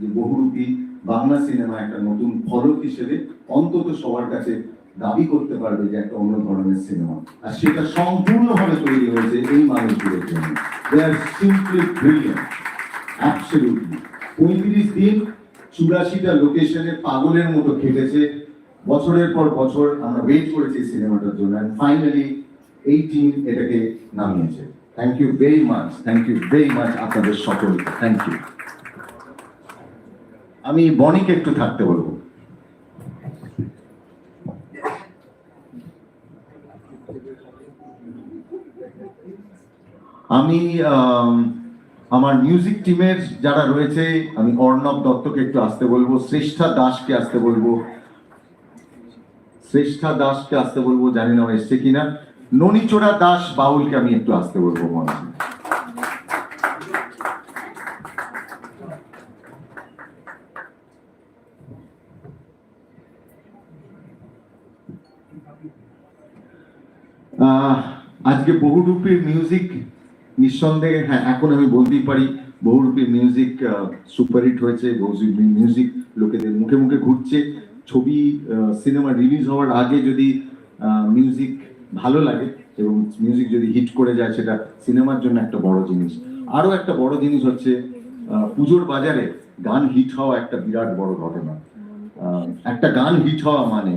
যে বহুরূপী বাংলা সিনেমা একটা নতুন ফলক হিসেবে অন্তত সবার কাছে দাবি করতে পারবে যে একটা অন্য ধরনের সিনেমা আর সেটা সম্পূর্ণভাবে তৈরি হয়েছে এই মানুষগুলোর জন্য। They are simply brilliant absolutely পঁয়ত্রিশ দিন চুরাশিটা লোকেশনে পাগলের মতো খেটেছে। বছরের পর বছর আমরা ওয়েট করেছি সিনেমাটার জন্য অ্যান্ড ফাইনালি এই টিম এটাকে নামিয়েছে। Thank you very much thank you very much আপনাদের সকলকে। থ্যাংক ইউ আমি বনিকে একটু থাকতে বলব। আমি আম, আমার মিউজিক টিমের যারা রয়েছে আমি অর্ণব দত্তকে একটু আসতে বলব শ্রেষ্ঠা দাসকে আসতে বলব। শ্রেষ্ঠা দাসকে আসতে বলব জানি না এসছে কিনা। ননিচোড়া দাস বাউলকে আমি একটু আসতে বলব মনে হয়। আজকে বহুরূপীর মিউজিক নিঃসন্দেহে হ্যাঁ এখন আমি বলতেই পারি বহুরূপীর মিউজিক সুপারহিট হয়েছে বহুরূপীর মিউজিক লোকেদের মুখে মুখে ঘুরছে। ছবি সিনেমা রিলিজ হওয়ার আগে যদি মিউজিক ভালো লাগে এবং মিউজিক যদি হিট করে যায়, সেটা সিনেমার জন্য একটা বড় জিনিস। আরও একটা বড় জিনিস হচ্ছে পুজোর বাজারে গান হিট হওয়া একটা বিরাট বড় ঘটনা। একটা গান হিট হওয়া মানে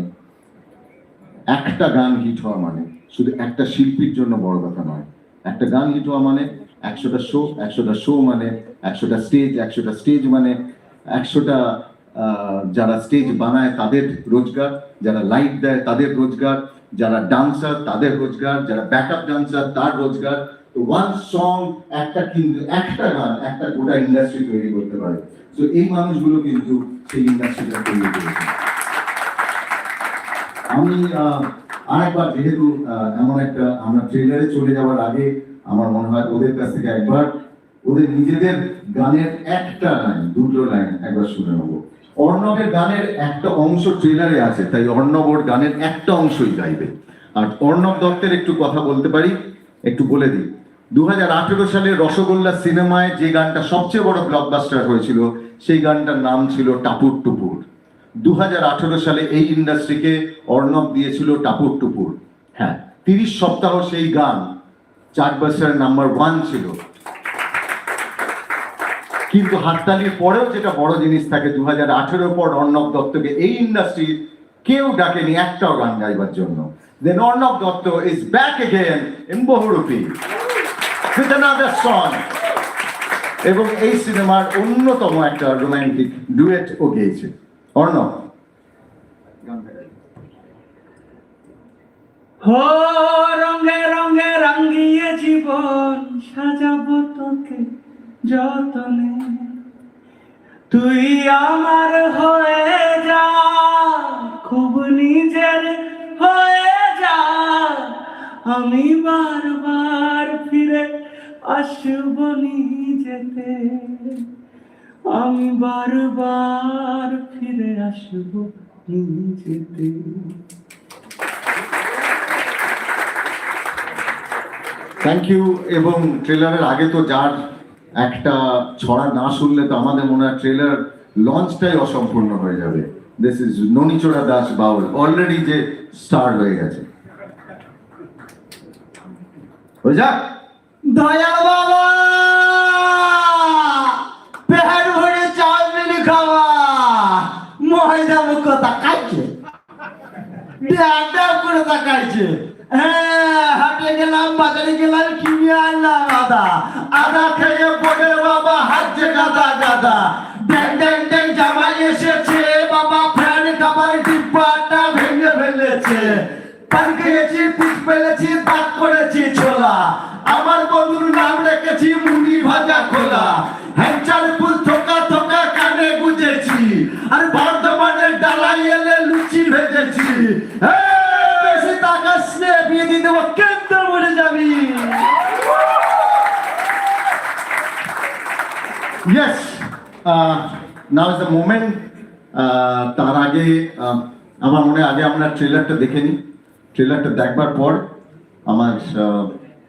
একটা গান হিট হওয়া মানে শুধু একটা শিল্পীর জন্য বড় কথা নয়। একটা গান হওয়া মানে একশোটা শো একশোটা শো মানে একশোটা স্টেজ একশোটা স্টেজ মানে একশোটা যারা স্টেজ বানায় তাদের রোজগার, যারা লাইট দেয় তাদের রোজগার, যারা ডান্সার তাদের রোজগার, যারা ব্যাকআপ ডান্সার তার রোজগার। ওয়ান সং একটা কিন্তু একটা গান, একটা গোটা ইন্ডাস্ট্রি তৈরি করতে পারে। তো এই মানুষগুলো কিন্তু সেই ইন্ডাস্ট্রিটা তৈরি করেছে। আমি আরেকবার যেহেতু এমন একটা আমরা ট্রেলারে চলে যাওয়ার আগে আমার মনে হয় ওদের কাছ থেকে একবার ওদের নিজেদের গানের একটা লাইন দুটো লাইন একবার শুনে নেব। অর্ণবের গানের একটা অংশ ট্রেলারে আছে, তাই অর্ণব ওর গানের একটা অংশই গাইবে। আর অর্ণব দত্তের একটু কথা বলতে পারি, একটু বলে দিই। দু হাজার আঠেরো সালে রসগোল্লা সিনেমায় যে গানটা সবচেয়ে বড় ব্লকবাস্টার হয়েছিল, সেই গানটার নাম ছিল টাপুর টুপুর দু হাজার আঠেরো সালে এই ইন্ডাস্ট্রিকে অর্ণব দিয়েছিল টাপুর টুপুর। হ্যাঁ তিরিশ সপ্তাহ সেই গান, চার বছরের নাম্বার ওয়ান ছিল। কিন্তু হাততালির পরেও যেটা বড় জিনিস থাকে দু হাজার আঠেরো পর অর্ণব দত্তকে এই ইন্ডাস্ট্রি কেউ ডাকেনি একটাও গান গাইবার জন্য। Then Arnab Dutta is back again in Bahurupi. এবং এই সিনেমার অন্যতম একটা রোমান্টিক ডুয়েট ও গেয়েছে। অর্ণব হো রঙে রঙে রঙিয়ে জীবন সাজাবো তোকে যতনে। তুই আমার হয়ে যা, খুব নিজের হয়ে যা। আমি বারবার ফিরে আসব নিজেতে। আমি বারবার আসব নিজেতে থ্যাংক ইউ এবং ট্রেলারের আগে তো যার একটা ছড়া না শুনলে তো আমাদের মনে হয় ট্রেলার লঞ্চটাই অসম্পূর্ণ হয়ে যাবে। This is Nonichora Das Baul already যে স্টার্ট হয়ে গেছে। হয়ে যাক। দয়াল বাবা! তাকাইছে। করে তাকাইছে। হ্যাঁ হাটে গেলাম, বাজারে গেলাম, কিনে আনলাম আদা। আদা খেয়ে পড়ে বাবা হাজছে গাদা গাদা। ড্যাং ড্যাং ড্যাং জামাই এসেছে, বাবা, ফ্যান খাবার ডিব্বাটা ভেঙে ফেলেছে। পান খেয়েছি পিঠ ফেলেছি দাঁত করেছি ছোলা। আমার বন্ধুর নাম রেখেছি yes now is the moment তার আগে আহ, আমার মনে আগে আমরা ট্রেলারটা দেখে নিই। ট্রেলারটা দেখবার পর আমার আহ,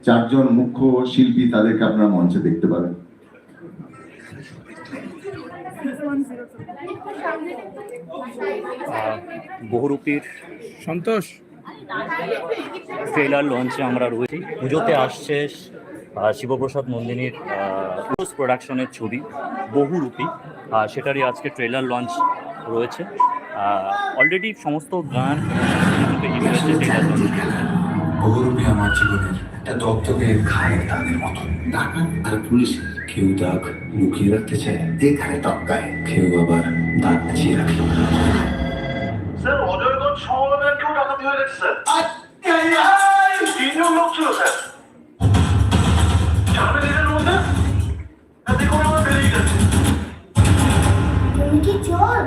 চারজন মুখ্য শিল্পী তাদেরকে আপনারা মঞ্চে দেখতে পাবেন। বহুরূপীর সন্তোষ। ট্রেলার লঞ্চে আমরা রয়েছি। পুজোতে আসছে শিবপ্রসাদ নন্দিনীর পোস্ট প্রোডাকশনের ছবি বহুরূপী। সেটারই আজকে ট্রেলার লঞ্চ রয়েছে। অলরেডি সমস্ত গান বহুরূপী আমার জীবনের একটা দপ্তকে খায়ের দাগের ডাকাত আর পুলিশ কেউ দাগ লুকিয়ে রাখতে চায় যেখানে টপকায় কেউ আবার দাগ বাঁচিয়ে রাখে। স্যার অজয়গঞ্জ ব্যাংকেও ডাকাতি হয়ে গেছে স্যার। তিনজন লোক ছিল স্যার। তুমি কি চোর